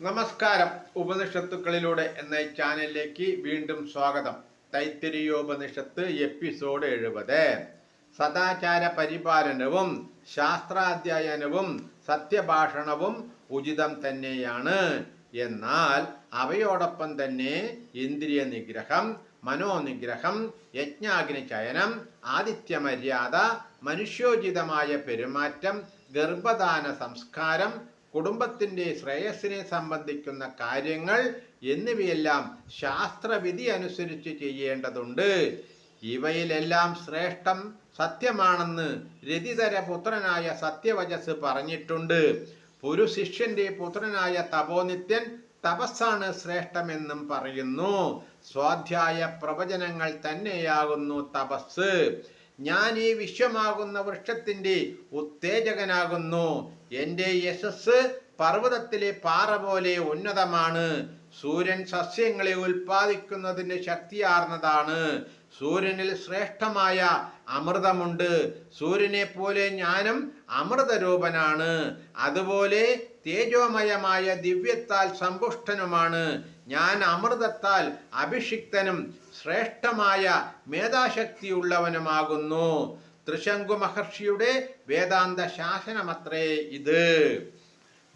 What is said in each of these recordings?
നമസ്കാരം. ഉപനിഷത്തുക്കളിലൂടെ എന്ന ചാനലിലേക്ക് വീണ്ടും സ്വാഗതം. തൈത്തിരിയോപനിഷത്ത് എപ്പിസോഡ് എഴുപത്. സദാചാര പരിപാലനവും ശാസ്ത്രാധ്യയനവും സത്യഭാഷണവും ഉചിതം തന്നെയാണ്. എന്നാൽ അവയോടൊപ്പം തന്നെ ഇന്ദ്രിയ നിഗ്രഹം മനോനിഗ്രഹം യജ്ഞാഗ്നി ചയനം ആദിത്യമര്യാദ മനുഷ്യോചിതമായ പെരുമാറ്റം ഗർഭദാന സംസ്കാരം കുടുംബത്തിന്റെ ശ്രേയസ്സിനെ സംബന്ധിക്കുന്ന കാര്യങ്ങൾ എന്നിവയെല്ലാം ശാസ്ത്രവിധി അനുസരിച്ച് ചെയ്യേണ്ടതുണ്ട്. ഇവയിലെല്ലാം ശ്രേഷ്ഠം സത്യമാണെന്ന് രതിതര പുത്രനായ സത്യവചസ് പറഞ്ഞിട്ടുണ്ട്. പുരുശിഷ്യന്റെ പുത്രനായ തപോനിത്യൻ തപസ്സാണ് ശ്രേഷ്ഠമെന്നും പറയുന്നു. സ്വാധ്യായ പ്രവചനങ്ങൾ തന്നെയാകുന്നു തപസ്. ഞാൻ ഈ വിശ്വമാകുന്ന വൃക്ഷത്തിന്റെ ഉത്തേജകനാകുന്നു. എന്റെ യശസ് പർവതത്തിലെ പാറ പോലെ ഉന്നതമാണ്. സൂര്യൻ സസ്യങ്ങളെ ഉൽപ്പാദിക്കുന്നതിന് ശക്തിയാർന്നതാണ്. സൂര്യനിൽ ശ്രേഷ്ഠമായ അമൃതമുണ്ട്. സൂര്യനെ പോലെ ഞാനും അമൃതരൂപനാണ്. അതുപോലെ തേജോമയമായ ദിവ്യത്താൽ സമ്പുഷ്ടനുമാണ്. ഞാൻ അമൃതത്താൽ അഭിഷിക്തനും ശ്രേഷ്ഠമായ മേധാശക്തിയുള്ളവനുമാകുന്നു. ത്രിശങ്കു മഹർഷിയുടെ വേദാന്ത ശാസനമത്രേ ഇത്.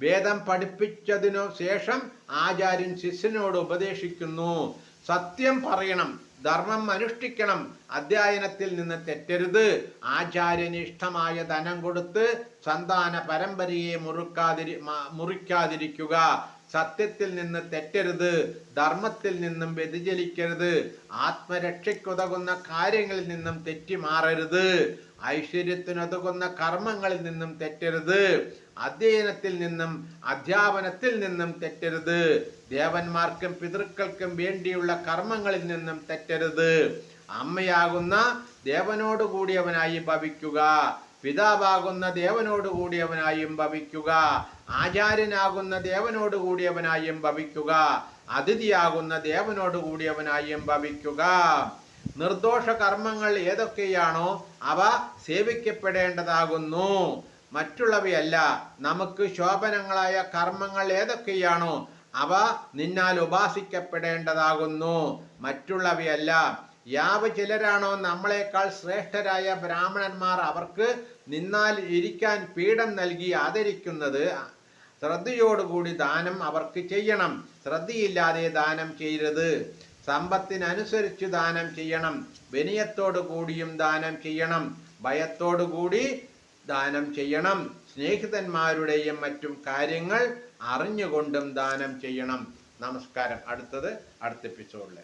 വേദം പഠിപ്പിച്ചതിനു ശേഷം ആചാര്യൻ ശിഷ്യനോട് ഉപദേശിക്കുന്നു. സത്യം പറയണം ധർമ്മം അനുഷ്ഠിക്കണം അധ്യയനത്തിൽ നിന്ന് തെറ്റരുത്. ആചാര്യന് ഇഷ്ടമായ ധനം കൊടുത്ത് സന്താന പരമ്പരയെ മുറുക്കാതിരി മുറിക്കാതിരിക്കുക. സത്യത്തിൽ നിന്ന് തെറ്റരുത് ധർമ്മത്തിൽ നിന്നും വ്യതിചലിക്കരുത്. ആത്മരക്ഷയ്ക്കുതകുന്ന കാര്യങ്ങളിൽ നിന്നും തെറ്റി മാറരുത് ഐശ്വര്യത്തിനുതകുന്ന കർമ്മങ്ങളിൽ നിന്നും തെറ്റരുത്. അധ്യയനത്തിൽ നിന്നും അധ്യാപനത്തിൽ നിന്നും തെറ്റരുത്. ദേവന്മാർക്കും പിതൃക്കൾക്കും വേണ്ടിയുള്ള കർമ്മങ്ങളിൽ നിന്നും തെറ്റരുത്. അമ്മയാകുന്ന ദേവനോട് കൂടിയവനായി ഭവിക്കുക. പിതാവാകുന്ന ദേവനോട് കൂടിയവനായും ഭവിക്കുക. ആചാര്യനാകുന്ന ദേവനോട് കൂടിയവനായും ഭവിക്കുക. അതിഥിയാകുന്ന ദേവനോട് കൂടിയവനായും ഭവിക്കുക. നിർദോഷ കർമ്മങ്ങൾ ഏതൊക്കെയാണോ അവ സേവിക്കപ്പെടേണ്ടതാകുന്നു. മറ്റുള്ളവയല്ല നമുക്ക് ശോഭനങ്ങളായ കർമ്മങ്ങൾ ഏതൊക്കെയാണോ അവ നിന്നാൽ ഉപാസിക്കപ്പെടേണ്ടതാകുന്നു. മറ്റുള്ളവയല്ല യാവ് ചിലരാണോ നമ്മളെക്കാൾ ശ്രേഷ്ഠരായ ബ്രാഹ്മണന്മാർ അവർക്ക് നിന്നാൽ ഇരിക്കാൻ പീഠം നൽകി ആദരിക്കുന്നത്? ശ്രദ്ധയോടുകൂടി ദാനം അവർക്ക് ചെയ്യണം. ശ്രദ്ധയില്ലാതെ ദാനം ചെയ്യരുത്. സമ്പത്തിനനുസരിച്ച് ദാനം ചെയ്യണം. വിനയത്തോടു കൂടിയും ദാനം ചെയ്യണം. ഭയത്തോടു കൂടി ദാനം ചെയ്യണം. സ്നേഹിതന്മാരുടെയും മറ്റും കാര്യങ്ങൾ അറിഞ്ഞുകൊണ്ടും ദാനം ചെയ്യണം. നമസ്കാരം. അടുത്തത് അടുത്ത എപ്പിസോഡിൽ